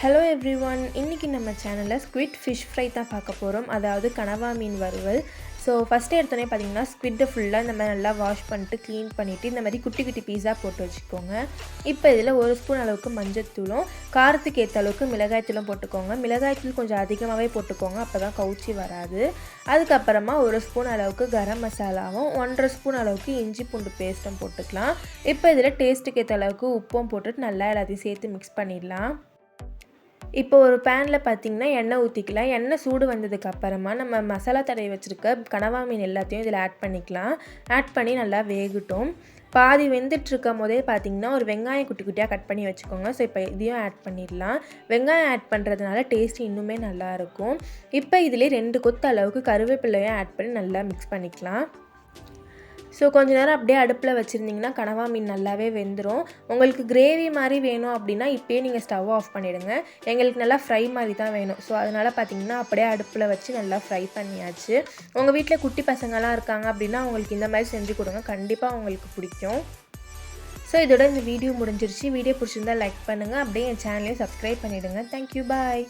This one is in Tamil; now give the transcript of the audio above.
ஹலோ எவ்ரி ஒன் இன்றைக்கி நம்ம சேனலில் ஸ்குவிட் ஃபிஷ் ஃப்ரை தான் பார்க்க போகிறோம் அதாவது கனவா மீன் வறுவல். ஸோ ஃபஸ்ட்டு எடுத்தோடனே பார்த்தீங்கன்னா ஸ்குவிட்டை ஃபுல்லாக இந்த மாதிரி நல்லா வாஷ் பண்ணிட்டு க்ளீன் பண்ணிவிட்டு இந்த மாதிரி குட்டி குட்டி பீஸாக போட்டு வச்சுக்கோங்க. இப்போ இதில் ஒரு ஸ்பூன் அளவுக்கு மஞ்சத்தூளும் காரத்துக்கு ஏற்ற அளவுக்கு மிளகாய்த்தூளும் போட்டுக்கோங்க. மிளகாய்த்தூள் கொஞ்சம் அதிகமாகவே போட்டுக்கோங்க அப்போ தான் கவுச்சி வராது. அதுக்கப்புறமா ஒரு ஸ்பூன் அளவுக்கு கரம் மசாலாவும் ஒன்றரை ஸ்பூன் அளவுக்கு இஞ்சி பூண்டு பேஸ்ட்டும் போட்டுக்கலாம். இப்போ இதில் டேஸ்ட்டுக்கு ஏற்ற அளவுக்கு உப்பும் போட்டுட்டு நல்லா எல்லாத்தையும் சேர்த்து மிக்ஸ் பண்ணிடலாம். இப்போ ஒரு பேனில் பார்த்தீங்கன்னா எண்ணெய் ஊற்றிக்கலாம் எண்ணெய் சூடு வந்ததுக்கு அப்புறமா நம்ம மசாலா தடவை வச்சுருக்க கனவா மீன் எல்லாத்தையும் இதில் ஆட் பண்ணிக்கலாம். ஆட் பண்ணி நல்லா வேகட்டும். பாதி வெந்துட்டு இருக்கும் போதே பார்த்தீங்கன்னா ஒரு வெங்காயம் குட்டி குட்டியாக கட் பண்ணி வச்சுக்கோங்க. ஸோ இப்போ இதையும் ஆட் பண்ணிடலாம். வெங்காயம் ஆட் பண்ணுறதுனால டேஸ்ட் இன்னுமே நல்லாயிருக்கும் இப்போ இதிலே ரெண்டு கொத்து அளவுக்கு கருவேப்பிலையும் ஆட் பண்ணி நல்லா மிக்ஸ் பண்ணிக்கலாம். ஸோ கொஞ்ச நேரம் அப்படியே அடுப்பில் வச்சுருந்திங்கன்னா கனவா மீன் நல்லாவே வெந்துடும் உங்களுக்கு கிரேவி மாதிரி வேணும் அப்படின்னா இப்போயே நீங்கள் ஸ்டவ் ஆஃப் பண்ணிவிடுங்க எங்களுக்கு நல்லா ஃப்ரை மாதிரி தான் வேணும். ஸோ அதனால் பார்த்தீங்கன்னா அப்படியே அடுப்பில் வச்சு நல்லா ஃப்ரை பண்ணியாச்சு. உங்கள் வீட்டில் குட்டி பசங்களாம் இருக்காங்க அப்படின்னா அவங்களுக்கு இந்த மாதிரி செஞ்சு கொடுங்க. கண்டிப்பாக அவங்களுக்கு பிடிக்கும். ஸோ இதோட இந்த வீடியோ முடிஞ்சிருச்சு. வீடியோ பிடிச்சிருந்தா லைக் பண்ணுங்கள் அப்படியே என் சேனலையும் சப்ஸ்கிரைப் பண்ணிவிடுங்க தேங்க்யூ பாய்